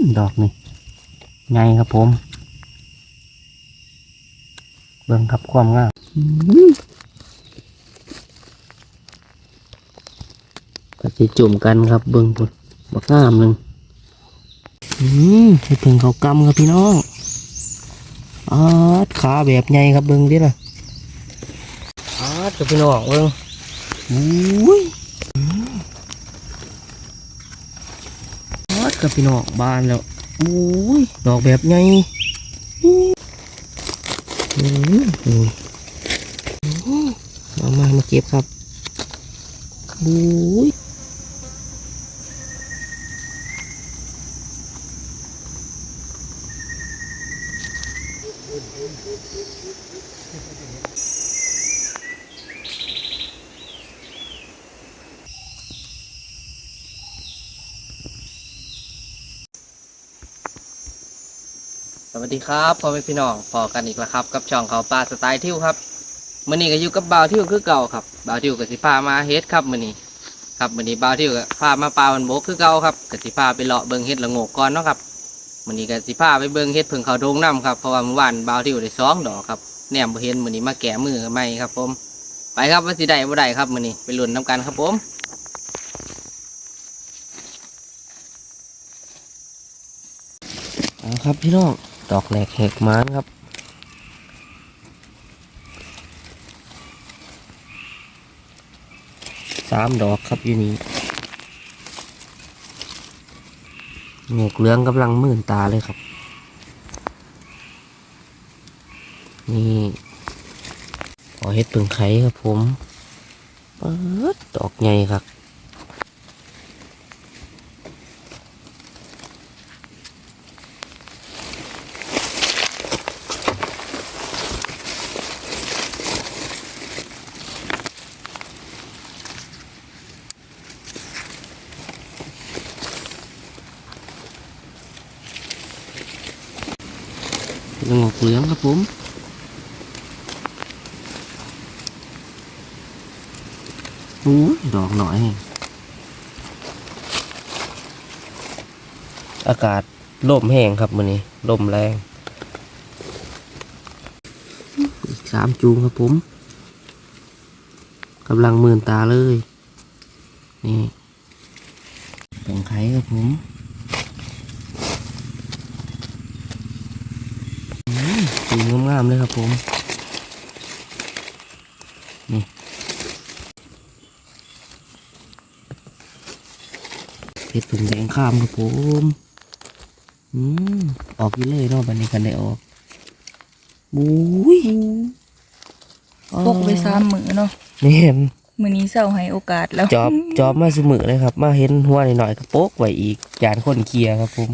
มดอกนี่ไงครับผม เบิ่งครับความงามอื้อหือก็จะจุ่มกันครับเบิ่งพุ่นบักงามหนึ่งอืมให้เพิ่งเขากำครับพี่น้องอาดขาแบบใหญ่ครับเบิ่งดิล่ะอาดกับพี่น้องเบิ่งอุ้ยอืมอาด กับพี่น้องบานแล้วอุ้ยดอกแบบใหญ่อู้อืมอือมามามาเก็บครับอุ้ย ครับพ่อแม่พี่น้องพอกันอีกแล้วครับ กับช่องเขาปลาสไตล์ทิวครับมื่อนี้ก็อยู่กับบ่าวทิวคือเก่าครับบ่าวทิวกับสิพามาเฮ็ดครับมื่อนี้ครับมื่อนี้บ่าวทิวก็พามาปลาวันบกคือเก่าครับกับสิพาไปเลาะเบิ่งเฮ็ดละโงกก่อนเนาะครับมื่อนี้ก็สิพาไปเบิ่งเฮ็ดเพิ่งเขาโดงน้ำครับเพราะว่าเมื่อวานบ่าวทิวได้สองดอกครับแหนมบ่เห็นมื่อนี้มาแกะมือใหม่ครับ ผม ไปครับว่าสิได้บ่ได้ครับมื่อนี้ไปลุ้นน้ำกันครับผมเอาครับพี่น้อง ดอกแหลกแหกมานครับ สามดอกครับอยู่นี่หงกเหลืองกำลังมื่นตาเลยครับ นี่ขอเฮ็ดปึงไข่ครับผม เปิดดอกใหญ่ครับ หงกเหลืองครับผมอู้ยดอกหน่อย อากาศลมแห้งครับมื้อนี้ลมแรงอีกสามจูงครับผมกำลังมืนตาเลย นี่เป็นไข่ครับผม สีงามๆเลยครับผม นี่ เพชรผึ่งแดงข้ามครับผม อืม ออกอยี่เลยเนาะบันนี้กันได้ออกบุ้ยพกไปซ้ำมือเนาะนี่เห็นมือนี้เศร้าให้โอกาสแล้ว จอบ จอบมาสมือเลยครับ มาเห็นหัวหน่อยๆก็โป๊กไว้อีกจานคนเคลียร์ครับผม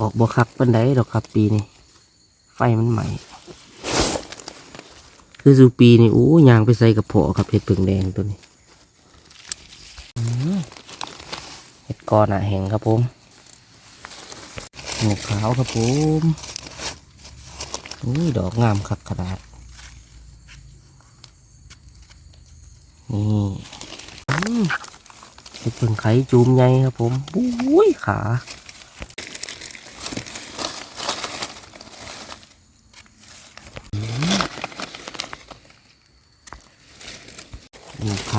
ออกบวคักปันไดดอกครับปีนี้ไฟมันใหม่ คือสูปีนี่โอ้ยางไปใส่กับผอครับเห็ดผึ่งแดงตัวนี้เห็ดกอหนาแห้งครับผมหมวกขาวครับผมอุ้ยดอกงามคักขนาดนี่เห็ดผึ่งไข่จูมใหญ่ครับผมอุ้ยขา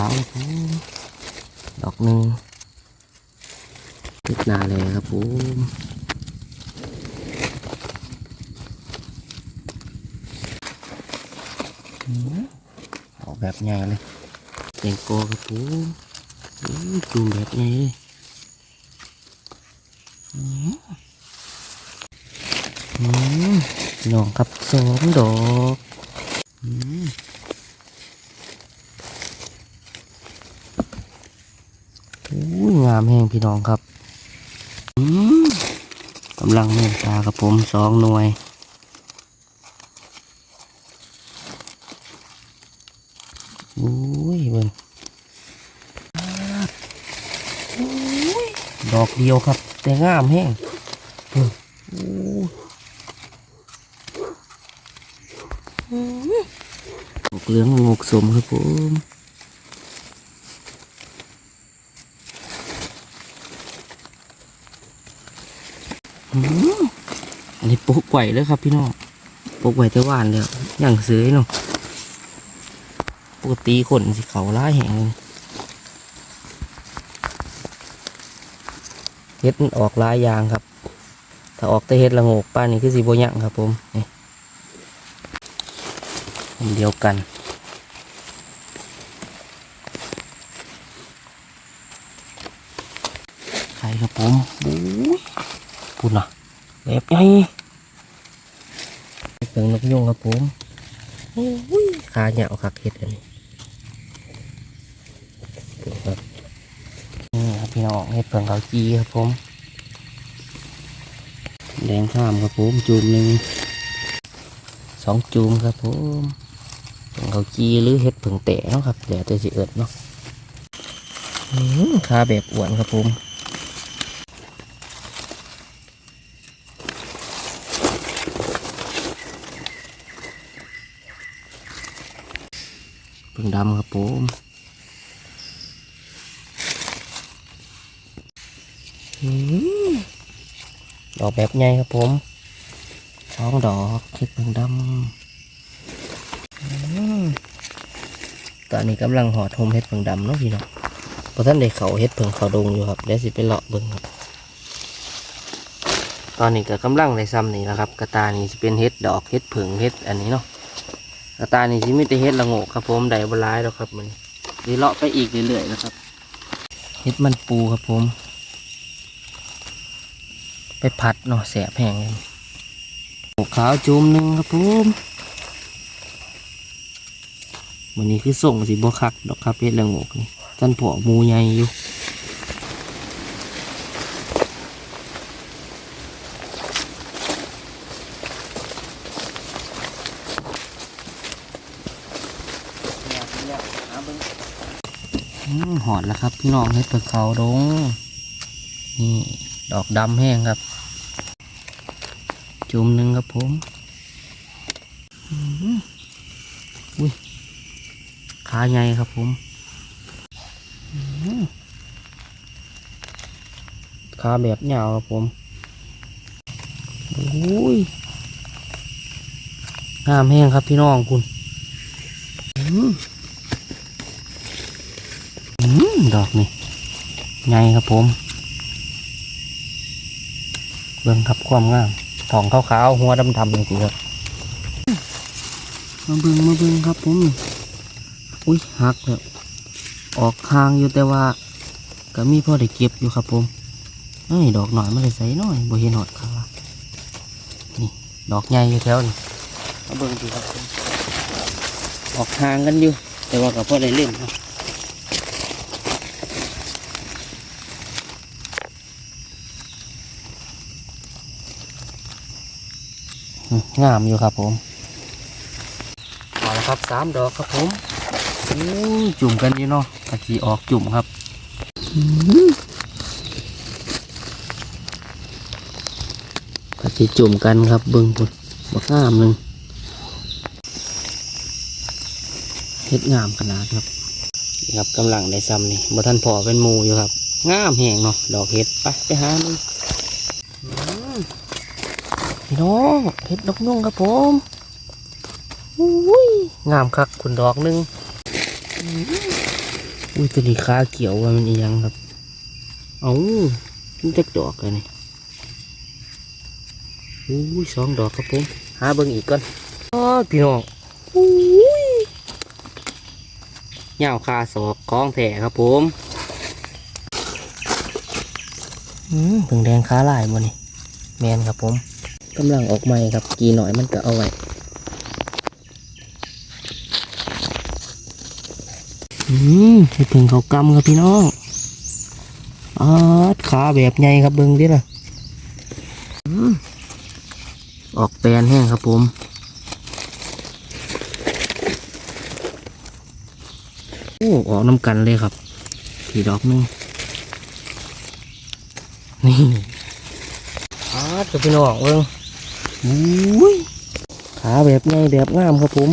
หมูขาวครับผมดอกหนึ่งติดหนาเลยครับผมอืมออกแบบใหญ่เลยเต็งโกครับผมอู้จูมแบบใหญ่เลยอืมอืมน้องครับสองดอก อ้ยงามแห้งพี่น้องครับกำลังเมตตากับผมสองหน่วยอุ้ยเบิ่งอุ้ยดอกเดียวครับ แต่งามแห้งงอู้อู้อกเหลืองงอกสมครับผมอืมอันนี้ปลู กไหวเลยครับพี่น้องปกไหวแต่หวานแล้วอย่างซื้อเนาะปกติขนสิเขาล่าแหงเลยเฮ็ดออกลายยางครับ ถ้าออกแต่เฮ็ดละโงกป้านี่คือสีโบยังครับผมนี่เดียวกันไข่ครับผมบู๊ยพูดนะแบบใหญ่ งนกยุงครับผมโอ้ยขาเหยาวคักเห็ดอันนี้ดูครับนี่ครับพี่น้องเห็ดเปิงเขาจีครับผม แดงข้ามครับผมจูมหนึ่งสองจูมครับผมเปิงเขาจีหรือเห็ดเปิงแตะเนาะครับเดี๋ยวจะสิเอิดเนาะอืมขาแบบอ้วนครับผม ดำครับผมอืมดอกแบบใหญ่ครับผมสองดอกเห็ดเพิ่งดำอืมตอนนี้กำลังหอดโฮมเห็ดเพิ่งดำเนาะพี่น้องเพราะท่านได้เขาเห็ดเพิ่งเขาดงอยู่ครับเดี๋ยวสิไปเลาะเบิ่งครับตอนนี้ก็กำลังในซ้ำนี่นะครับ กระตานี่จะเป็นเห็ดดอกเห็ดเผิงเห็ดอันนี้เนาะกระ ตานี่สิมีแต่เฮ็ดละโงกครับผมได้บ่ร้ายแล้วครับมันดีเลาะไปอีกเรื่อยๆนะครับเฮ็ดมันปูครับผม ไปผัดเนาะแสบแห้งเลยโขาวจุ่มหนึ่งครับผมวันนี้คือส่งสิบ่คักดอกครับเฮ็ดละโงกนี่จันผอกหมูใหญ่อยู่ อดแล้วครับ พี่น้องเฮ็ดเปิดเขาดงนี่ดอกดำแห้งครับ จุ่มหนึ่งครับผมอุ้ยขาใหญ่ครับผมขาแบบยาวครับผมอุ้ยงามแห้งครับพี่น้องคุณอืม ดอกนี่ไงครับผม เบิ่งครับความงามทองขาวๆหัวดำๆนี่สิครับมาเบิ่งมาเบิ่งครับผมนี่อุ้ยหักแล้วออกคางอยู่แต่ว่าก็มีพ่อได้เก็บอยู่ครับผมเอ้ยดอกหน่อยมาได้ใส่หน่อยบ่เห็นหอดขานี่ดอกใหญ่อยู่แถวนี่มาเบิ่งดูครับผมออกห่างกันอยู่ แต่ว่าก็พ่อได้เล่นครับ งามอยู่ครับผมเอาละครับสามดอกครับผมอู้จุ่มกันอยู่เนาะกะจีออกจุ่มครับกะจีจุ่มกันครับเบิ้งพุ่นบักงามหนึ่งเฮ็ดงามขนาดครับนี่ครับกำลังในซ้ำนี่บ่ท่านพอเป็นหมูอยู่ครับ งามแหงเนาะดอกเห็ดไปไปหามันอืม พี่น้องเห็ดนกนุ่งครับผมอุ้ยงามคักคุณดอกหนึงอุ้ยตัวนี้ขาเขียวว่ามันยังครับ เอามันจะดอกกันนี่อุ้ยสองดอกครับผมหาเบิ่งอีกก่อนอ๋อพี่น้องอุ้ยเหงาคาศอกคล้องแถครับผมอืมเพิ่งแดงขาลายบ่นี่แมนครับผม กำลังออกใหม่ครับ กีหน่อยมันก็เอาไว้อืมเห็ดเพิ่งเขากำครับพี่น้องอาดขาแบบใหญ่ครับเบิ้งดิล่ะอออกแปลนแห้งครับผมโอ้ออกน้ำกันเลยครับทีดอกนึงนี่อาดครับพี่น้องเบิ้ง ขาแบบไงแบบงามครับผม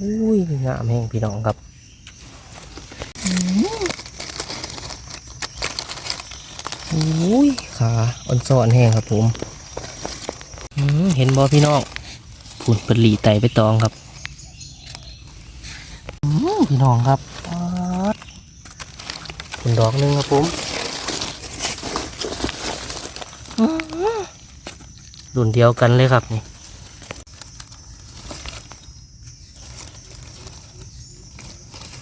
อุ้ยงามแห่งพี่น้องครับอุ้ยขาอ่อนซ้อนแห้งครับผมเห็นบอพี่น้องผุนป็นหลีไตไปตองครับพี่น้องครับ ผุนดอกหนึงครับผมอื้อหือรุ่นเดียวกันเลยครับนี่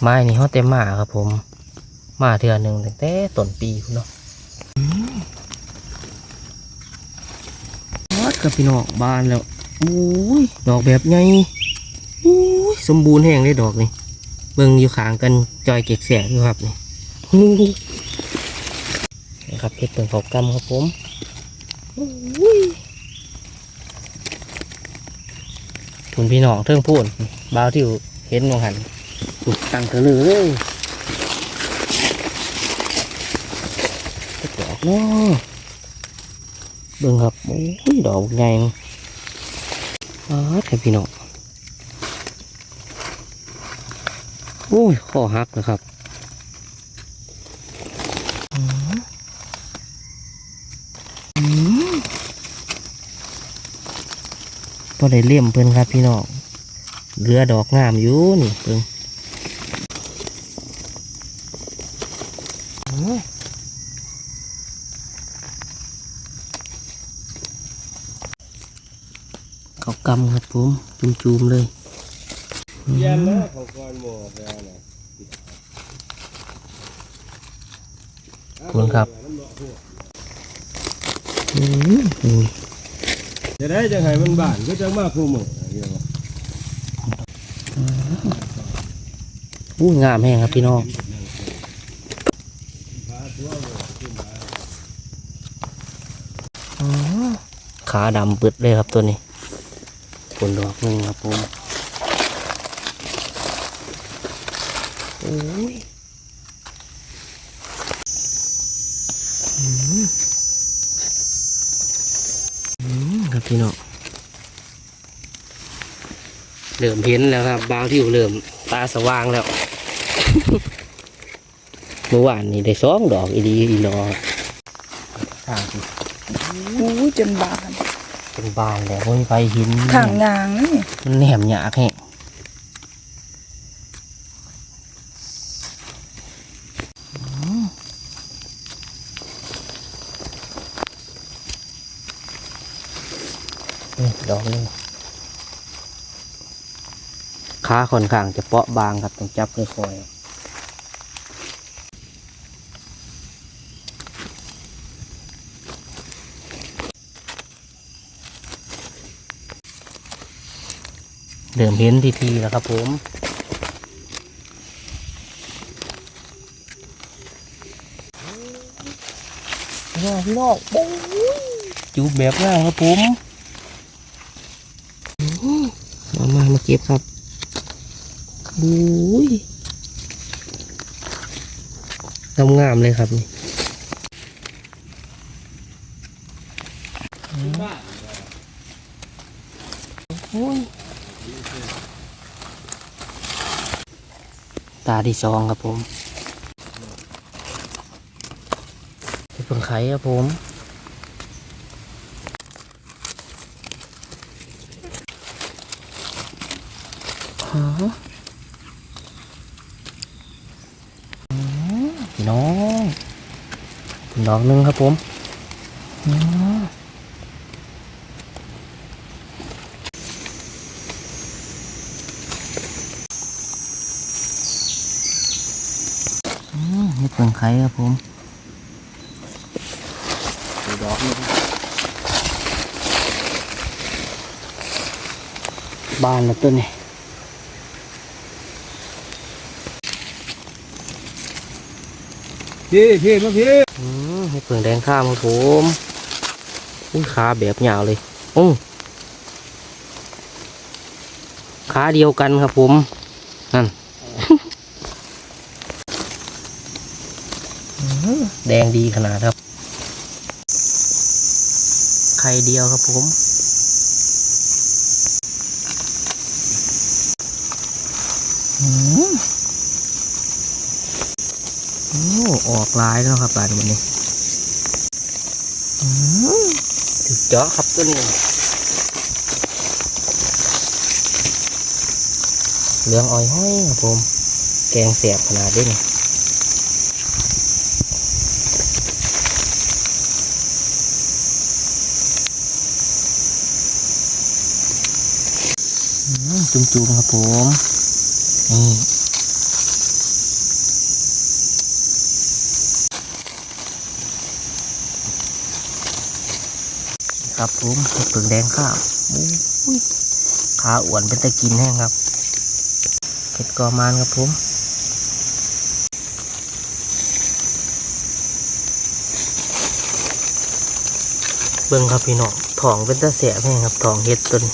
ไม้นี่เขาเต็มมาครับผม มาเทือหนึ่งตั้งแต่ต้นปีคุณเนาะวัดกับพี่น้องบานแล้วอุ้ยดอกแบบไงอุ้ยสมบูรณ์แห้งเลยดอกนี่เบิ่งอยู่ขางกันจอยเก็กแสกอยู่ครับนี่ อู้หูนี่ครับเพชรเปิงเขากำครับผมอุ้ยคุณพี่น้องเทิงพูนบ้าวที่เห็นมองหันอุดตังเธอเลยดอกเนาะเบิ่งครับโอ้ยดอกใหญ่อาดให้พี่น้องโอ้ยข้อหักนะครับอืมอืม พอได้เลี่ยมเพิ่นครับพี่น้องเรือดอกงามอยู่นี่เพิ่งเขากำครับผมจุ่มๆเลยย็นแล้วเขาก่อนหมดแล้วนะขอบคุณครับอืมอืม จะได้จังไห้มันบานก็จะมาคู่มือเดี๋ยวอู้งามแห้งครับพี่น้องขาดำปึดเลยครับตัวนี้ผลดอกหนึ่งครับผมโอ้ยอืมอืม ครับพี่น้องเริ่มเห็นแล้วครับบางที่เริ่มตาสว่างแล้วเมื่อวานนี่ได้สองดอกอีดีอีหลอทางที่อู้จนบานเป็นบานแล้วไม่มีไฟหินทางยางนี่มันแหนมหยากแห้ นี่ดอกหนึงขาค่อนข้างจะเปราะบางครับต้องจับค่อยๆเดิมเห็นทีทีแล้วครับผมพี่น้องพี่น้องโอ้ยจูบแบบง่ายครับผมอื้อหือ มามามาเก็บครับโอ้ยงามงามเลยครับนี่โอ้ยตาที่สองครับผมเพิ่งไข่ครับผมฮะอืม พี่น้องดอกหนึ่งครับผมอืมอืมนี่เพิ่งไข่ครับผมดอกหนึงบานแล้วต้นนี่ พี่พี่มาพี่อืมนี่เพิ่งแดงข้ามครับผมอุ้ยขาแบบยาวเลยอุ้งขาเดียวกันครับผมนั่นอื้อแดงดีขนาดครับ ไข่เดียวครับผมม โอ้ ออกลายแล้วครับปลาตัวนี้อืมถึกเจาะครับตัวนี้ เหลืองอ้อยห้อยครับผม แกงเสียบขนาดนี้นี่อืมจุ่มๆครับผม นี่ ครับผมเห็ดเผืองแดงข้าวขาอ้วนเป็นตะกินแห้งครับเห็ดกอมานครับผมเบิ่งครับพี่น้องทองเป็นตะเสียแห้งครับทองเห็ดต้นี่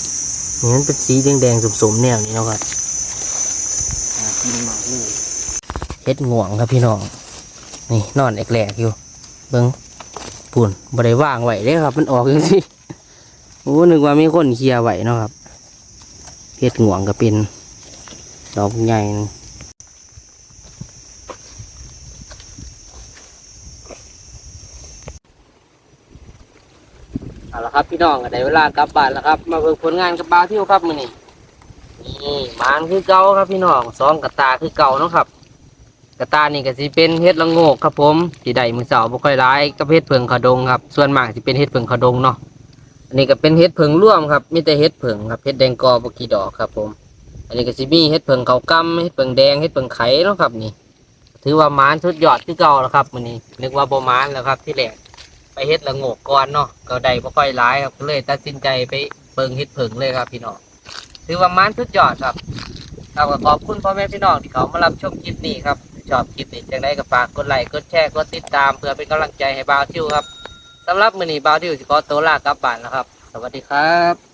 มันเป็นสีแดงๆสมๆแนวนี้เนาะครับกินมากเลยเห็ดง่วงครับพี่น้องนี่นอนแอกแหลกอยู่ เบิ่ง ปุ่นบ่ได้ว่างไหวเด้ครับ มันออกจังซี่โอ้นึกว่ามีคนเคลียร์ไว้เนาะครับเห็ดง่วงก็เป็นดอกใหญ่นะเอาละครับพี่น้องก็ได้เวลากลับบ้านแล้วครับ มาเบิ่งผลงานกับบาวทิวครับมือนี้นี่มานคือเก่าครับพี่น้องสองกระตาคือเก่าเนาะครับ กระตานี่ก็สิเป็นเห็ดละโงกครับผมที่ได้มือเสาบ่ค่อยร้ายกับเห็ดเพิงขดงครับส่วนมากสิเป็นเห็ดเพิงขดงเนาะอันนี้ก็เป็นเห็ดเพิงร่วมครับมีแต่เห็ดเพิงครับเห็ดแดงกอบกี่ดอกครับผม อันนี้ก็สิมีเห็ดเพิงเขากำเห็ดเพิงแดงเห็ดเพิงไข่เนาะครับนี่ ถือว่ามานสุดยอดที่เก่าแล้วครับมื้อนี้นึกว่าบ่มานแล้วครับที่แรกไปเฮ็ดละโงกก่อนเนาะก็ได้บ่ค่อยร้ายครับก็เลยตัดสินใจไปเบิ่งเห็ดเพิงเลยครับพี่น้องถือว่ามานสุดยอดครับเอาก็ขอบคุณพ่อแม่พี่น้องที่เขามารับชมคลิปนี้ครับ ชอบคลิปนี้จังไดก็ฝากกดไลค์กดแชร์กดติดตามเพื่อเป็นกำลังใจให้บาวทิวครับสำหรับมือนี้บาวทิวสิขอตัวลากลับบ้านแล้วครับ สวัสดีครับ